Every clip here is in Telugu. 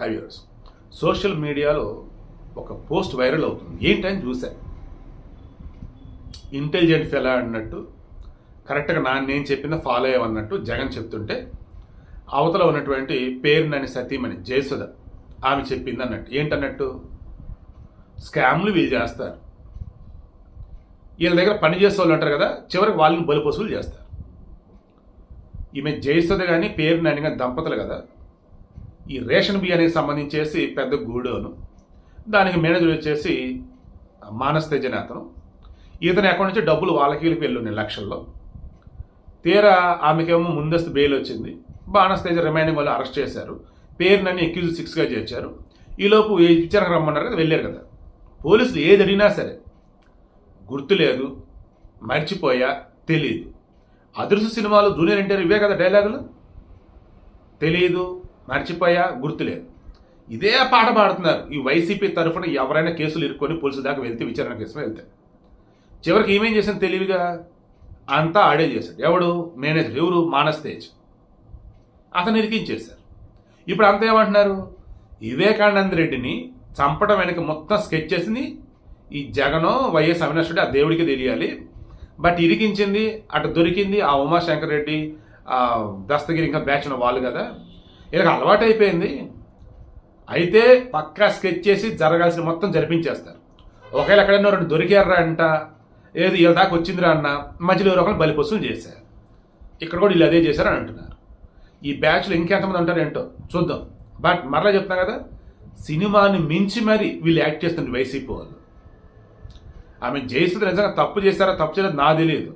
ఫైవ్ ఇయర్స్ సోషల్ మీడియాలో ఒక పోస్ట్ వైరల్ అవుతుంది. ఏంటని చూసా. ఇంటెలిజెంట్ ఫెలా అన్నట్టు కరెక్ట్గా నా నేను చెప్పిన ఫాలో అయ్యమన్నట్టు జగన్ చెప్తుంటే అవతల ఉన్నటువంటి పేరునని సతీమణి జయసుధ ఆమె చెప్పింది అన్నట్టు. ఏంటన్నట్టు స్కామ్లు వీళ్ళు చేస్తారు. వీళ్ళ దగ్గర పని చేసే వాళ్ళు ఉంటారు కదా చివరికి వాళ్ళని బలిపసులు చేస్తారు. ఈమె జయసుధ కానీ పేరు నాని కానీ దంపతులు కదా ఈ రేషన్ బియ్యానికి సంబంధించేసి పెద్ద గూడోను దానికి మేనేజర్ వచ్చేసి మానస్ తేజని అతను ఇతని అకౌంట్ నుంచి డబ్బులు వాళ్ళకి వెళ్ళి వెళ్ళున్నాయి లక్షల్లో. తీరా ఆమెకేమో ముందస్తు బెయిల్ వచ్చింది. బాణస్ తేజ రిమైనింగ్ వాళ్ళు అరెస్ట్ చేశారు. పేరునని ఎక్యూజ్ సిక్స్గా చేర్చారు. ఈలోపు ఏ విచారణకు రమ్మన్నారు కదా వెళ్ళారు కదా. పోలీసులు ఏది అడిగినా సరే గుర్తులేదు మర్చిపోయా తెలియదు అదృశ్య సినిమాలు జూనియర్ ఎన్టీఆర్ ఇవే కదా డైలాగులు? తెలియదు మర్చిపోయా? గుర్తులేదు. ఇదే పాట పాడుతున్నారు. ఈ వైసీపీ తరఫున ఎవరైనా కేసులు ఇరుక్కొని పోలీసు దాకా వెళ్తే విచారణ కేసు వెళ్తే. చివరికి ఏమేం చేశాను తెలివిగా? అంతా ఆడే చేశాడు. ఎవడు? మేనేజర్. ఎవరు? మానస్ తేజ్. అతను ఇరికించేశారు. ఇప్పుడు అంతా ఏమంటున్నారు? వివేకానంద రెడ్డిని చంపడం వెనక మొత్తం స్కెచ్ చేసింది ఈ జగనో వైఎస్ అవినాష్ రెడ్డి ఆ దేవుడికి తెలియాలి. బట్ ఇరికించింది అటు దొరికింది ఆ ఉమాశంకర్ రెడ్డి దస్తగిరి ఇంకా బ్యాచ్ ఉన్న వాళ్ళు కదా. వీళ్ళకి అలవాటు అయిపోయింది అయితే పక్కా స్కెచ్ చేసి జరగాల్సిన మొత్తం జరిపించేస్తారు. ఒకవేళ ఎక్కడైనా రెండు దొరికారా అంట ఏది వీళ్ళ దాకా వచ్చిందిరా అన్న మధ్యలో ఎవరో ఒకరు బలిపసులు చేశారు. ఇక్కడ కూడా వీళ్ళు అదే చేశారని అంటున్నారు. ఈ బ్యాచ్లో ఇంకెంతమంది ఉంటారు ఏంటో చూద్దాం. బట్ మరలా చెప్తున్నా కదా సినిమాని మించి మరి వీళ్ళు యాక్ట్ చేస్తుంది వైసీపీ వాళ్ళు. ఆమె జయసుధ నిజంగా తప్పు చేశారా తప్పు చేయలేదు నా తెలియదు.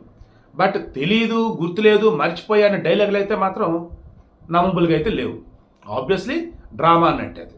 బట్ తెలియదు గుర్తులేదు మర్చిపోయా అనే డైలాగులు అయితే మాత్రం నమ్మబుల్గా అయితే లేవు. ఆబ్వియస్లీ డ్రామా అన్నట్టు అది